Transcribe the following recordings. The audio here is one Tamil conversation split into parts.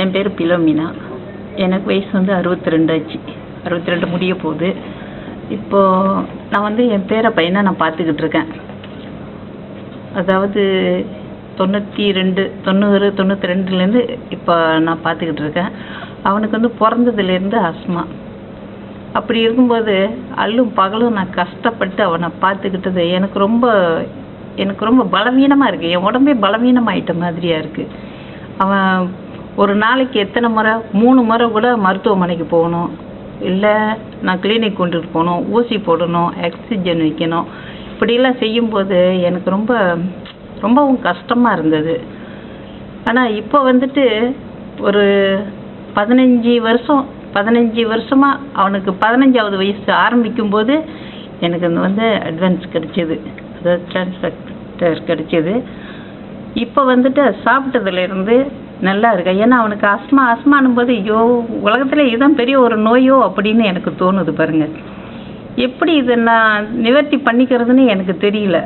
என் பேர் பிலோமினா. எனக்கு வயசு வந்து அறுபத்தி ரெண்டு ஆச்சு. அறுபத்தி ரெண்டு முடிய போகுது. இப்போது நான் வந்து என் பேர பையனை நான் பார்த்துக்கிட்டு இருக்கேன். அதாவது தொண்ணூற்றி ரெண்டு தொண்ணூறு தொண்ணூற்றி ரெண்டுலேருந்து இப்போ நான் பார்த்துக்கிட்டு இருக்கேன். அவனுக்கு வந்து பிறந்ததுலேருந்து அஸ்மா. அப்படி இருக்கும்போது அல்லும் பகலும் நான் கஷ்டப்பட்டு அவனை பார்த்துக்கிட்டது எனக்கு ரொம்ப எனக்கு ரொம்ப பலவீனமாக இருக்குது என் உடம்பே பலவீனமாயிட்ட மாதிரியா இருக்குது அவன் ஒரு நாளைக்கு எத்தனை முறை? மூணு முறை கூட மருத்துவமனைக்கு போகணும். இல்லை நான் கிளினிக் கொண்டுட்டு போகணும். ஊசி போடணும் ஆக்சிஜன் வைக்கணும். இப்படிலாம் செய்யும்போது எனக்கு ரொம்ப ரொம்பவும் கஷ்டமாக இருந்தது. ஆனால் இப்போ வந்துட்டு ஒரு பதினஞ்சு வருஷம் பதினஞ்சு வருஷமாக அவனுக்கு பதினஞ்சாவது வயசு ஆரம்பிக்கும் போது எனக்கு அந்த வந்து அட்வான்ஸ் கிடைச்சிது. அதாவது டிரான்ஸ்ஃபர் கிடைச்சிது. இப்போ வந்துட்டு சாப்பிட்டதுலேருந்து நல்லா இருக்கா ஏன்னா அவனுக்கு அஸ்மா அஸ்மானும் போது ஐயோ உலகத்தில் இதுதான் பெரிய ஒரு நோயோ அப்படின்னு எனக்கு தோணுது பாருங்க. எப்படி இதை நான் நிவர்த்தி பண்ணிக்கிறதுன்னு எனக்கு தெரியல.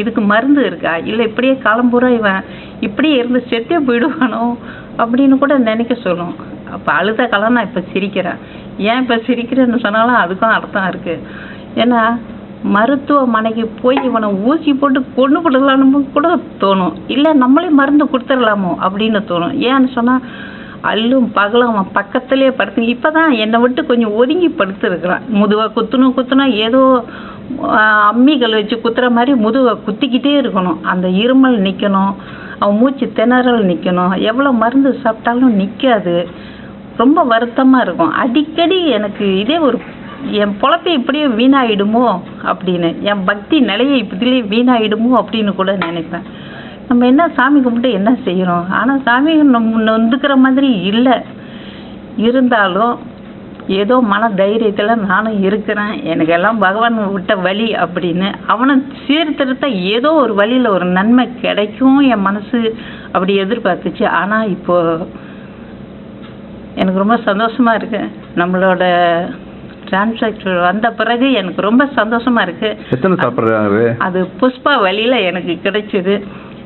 இதுக்கு மருந்து இருக்கா? இல்லை இப்படியே காலம்பூரா இவன் இப்படியே இருந்து செத்தே போயிடுவானோ அப்படின்னு கூட நினைக்க சொல்லும். அப்போ அழுத காலம் நான் இப்போ சிரிக்கிறேன். ஏன் இப்போ சிரிக்கிறேன்னு சொன்னாலும் அதுக்கும் அர்த்தம் இருக்குது ஏன்னா மருத்துவமனைக்கு போய் இவனை ஊசி போட்டு கொண்டு விடலான்னு கூட தோணும். இல்லை நம்மளே மருந்து கொடுத்துடலாமோ அப்படின்னு தோணும். ஏன்னு சொன்னால் அல்லும் பகலும் அவன் பக்கத்துலேயே படுத்து இப்போ தான் என்னை விட்டு கொஞ்சம் ஒதுங்கி படுத்துருக்குறான். முதுவை குத்துணும் குத்துனா ஏதோ அம்மிகள் வச்சு குத்துற மாதிரி முதுவை குத்திக்கிட்டே இருக்கணும். அந்த இருமல் நிற்கணும் அவன் மூச்சு திணறல் நிற்கணும் எவ்வளோ மருந்து சாப்பிட்டாலும் நிற்காது ரொம்ப வருத்தமாக இருக்கும். அடிக்கடி எனக்கு இதே ஒரு என் பொழப்பை இப்படியே வீணாயிடுமோ அப்படின்னு? என் பக்தி நிலையை இப்படிலேயே வீணாயிடுமோ அப்படின்னு கூட நினைப்பேன். நம்ம என்ன சாமி கும்பிட்டு என்ன செய்கிறோம் ஆனால் சாமி நம்ம நொந்துக்கிற மாதிரி இல்லை. இருந்தாலும் ஏதோ மன தைரியத்தில் நானும் இருக்கிறேன். எனக்கு எல்லாம் பகவான் விட்ட வழி அப்படின்னு. அவனை சீர்திருத்த ஏதோ ஒரு வழியில் ஒரு நன்மை கிடைக்கும் என் மனசு அப்படி எதிர்பார்த்துச்சு. ஆனால் இப்போது எனக்கு ரொம்ப சந்தோஷமா இருக்கு. நம்மளோட டிரான்சாக்ஷன் வந்த பிறகு எனக்கு ரொம்ப சந்தோஷமா இருக்கு. எத்தனை சாப்பிட்றாரு? அது புஷ்பா வழியில எனக்கு கிடைச்சது.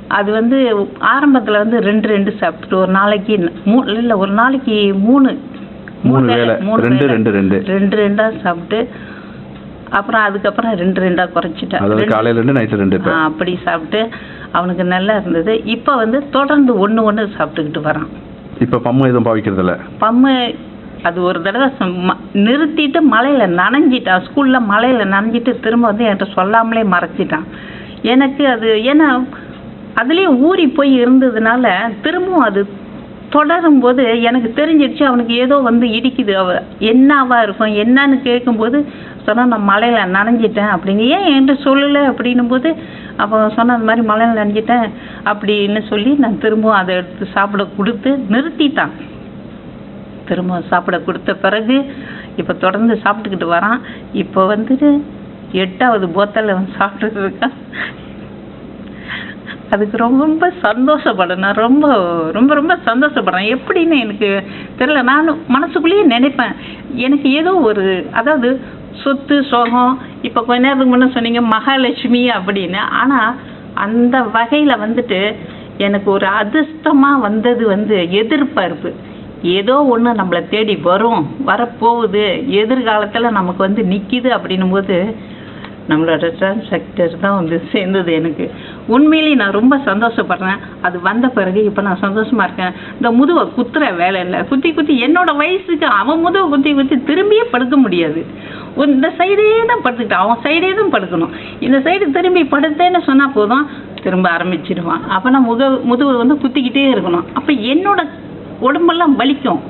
அது வந்து ஆரம்பத்துல வந்து ரெண்டு ரெண்டு சாப்பிட்டுட்டு ஒரு நாளைக்கு மூ இல்லை ஒரு நாளைக்கு மூணு. மூணு வேளை. ரெண்டு. ரெண்டு, ரெண்டு. ரெண்டு ரெண்டா சாப்பிட்டு அப்புறம் அதுக்கப்புறம் ரெண்டு ரெண்டா குறைச்சிட்டேன் அதாவது ரெண்டு- காலையில ரெண்டு நைட்டு ரெண்டு அப்படி சாப்பிட்டு அவனுக்கு நல்லா இருந்தது. இப்போ வந்து தொடர்ந்து ஒன்று ஒன்று சாப்பிட்டுக்கிட்டு வரான். இப்போ பம்மு எதுவும் பாவிக்கிறது இல்ல பம்மு அது ஒரு தடவை ச- நிறுத்திட்டு மலையில் நனைஞ்சிட்டான் ஸ்கூலில் மலையில் நனைஞ்சிட்டு திரும்ப வந்து என்கிட்ட சொல்லாமலே மறைச்சிட்டான். எனக்கு அது ஏன்னா அதுலேயும் ஊறி போய் இருந்ததுனால திரும்பவும் அது தொடரும் போது எனக்கு தெரிஞ்சிடுச்சு அவனுக்கு ஏதோ வந்து இடிக்குது. அவ என்னவா இருக்கும் என்னன்னு கேட்கும்போது சொன்னால் நான் மலையில் நனைஞ்சிட்டேன் அப்படின்னு. ஏன் என்கிட்ட சொல்லலை? அப்படின்னும் போது அப்போ சொன்ன அந்த மாதிரி மலையில் நனைஞ்சிட்டேன் அப்படின்னு சொல்லி நான் திரும்பவும் அதை எடுத்து சாப்பிட கொடுத்து நிறுத்திட்டான். திரும்ப சாப்பிட கொடுத்த பிறகு இப்போ தொடர்ந்து சாப்பிட்டுக்கிட்டு வரான். இப்போ வந்துட்டு எட்டாவது போத்தலில் அவன் சாப்பிட்டுட்டு இருக்கான். அதுக்கு ரொம்ப சந்தோஷப்படுறேன். நான் ரொம்ப ரொம்ப ரொம்ப சந்தோஷப்படுறேன். எப்படின்னு எனக்கு தெரில நான் மனசுக்குள்ளேயே நினைப்பேன். எனக்கு ஏதோ ஒரு அதாவது சொத்து சோகம் இப்போ கொஞ்ச நேரத்துக்கு முன்னே சொன்னீங்க மகாலட்சுமி அப்படின்னு. ஆனால் அந்த வகையில் வந்துட்டு எனக்கு ஒரு அதிர்ஷ்டமாக வந்தது வந்து எதிர்பார்ப்பு. ஏதோ ஒன்று நம்மளை தேடி வரும் வரப்போகுது. எதிர்காலத்தில் நமக்கு வந்து நிற்கிது அப்படின்னும் போது நம்மளோட டிரான்சாக்டர் தான் வந்து சேர்ந்தது எனக்கு. உண்மையிலேயே நான் ரொம்ப சந்தோஷப்படுறேன். அது வந்த பிறகு இப்போ நான் சந்தோஷமாக இருக்கேன். இந்த முதுவை குத்துற வேலை இல்லை. குத்தி குத்தி என்னோட வயசுக்கு அவன் முதுவை குத்தி குத்தி திரும்பியே படுக்க முடியாது. இந்த சைடே தான் படுத்துக்கிட்டான் அவன் சைடே தான் படுக்கணும். இந்த சைடு திரும்பி படுத்தேன்னு சொன்னால் போதும் திரும்ப ஆரம்பிச்சிடுவான் அப்போ நான் முக முதுவை வந்து குத்திக்கிட்டே இருக்கணும். அப்போ என்னோட உடம்பெல்லாம் வலிக்கும்.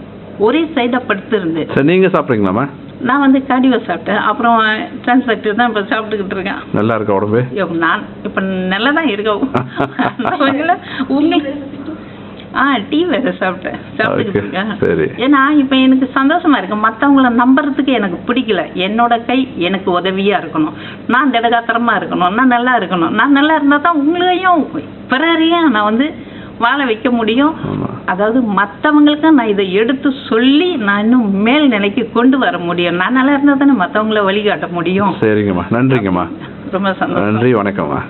ஒரே சைடாக படுத்திருந்து சரி நீங்க சாப்பிட்றீங்களாம்மா? நான் வந்து கார்டியோ சாப்பிட்டேன். அப்புறம் டிரான்ஸ்ஃபேக்டர் தான் இப்போ சாப்பிட்டுக்கிட்டு இருக்கேன். நல்லா இருக்கா உடம்பு? நான் இப்போ நல்லா தான் இருக்கோம் உங்களுக்கு ஆ டீ வேற சாப்பிட்டேன். சாப்பிட்டுக்கிட்டு இருக்கேன். ஏன்னா இப்போ எனக்கு சந்தோஷமா இருக்கு. மற்றவங்கள நம்புறதுக்கு எனக்கு பிடிக்கல. என்னோட கை எனக்கு உதவியா இருக்கணும். நான் திடகாத்திரமா இருக்கணும். நான் நல்லா இருக்கணும். நான் நல்லா இருந்தால் தான் உங்களையும் பிறரையும் நான் வந்து வாழ வைக்க முடியும். அதாவது மற்றவங்களுக்கு நான் இதை எடுத்து சொல்லி நான் இன்னும் மேல் நிலைக்கு கொண்டு வர முடியும். நான் நல்லா இருந்தால் தானே மற்றவங்கள வழிகாட்ட முடியும். சரிங்கம்மா. நன்றிங்கம்மா. ரொம்ப சந்தோஷம். நன்றி வணக்கம்மா.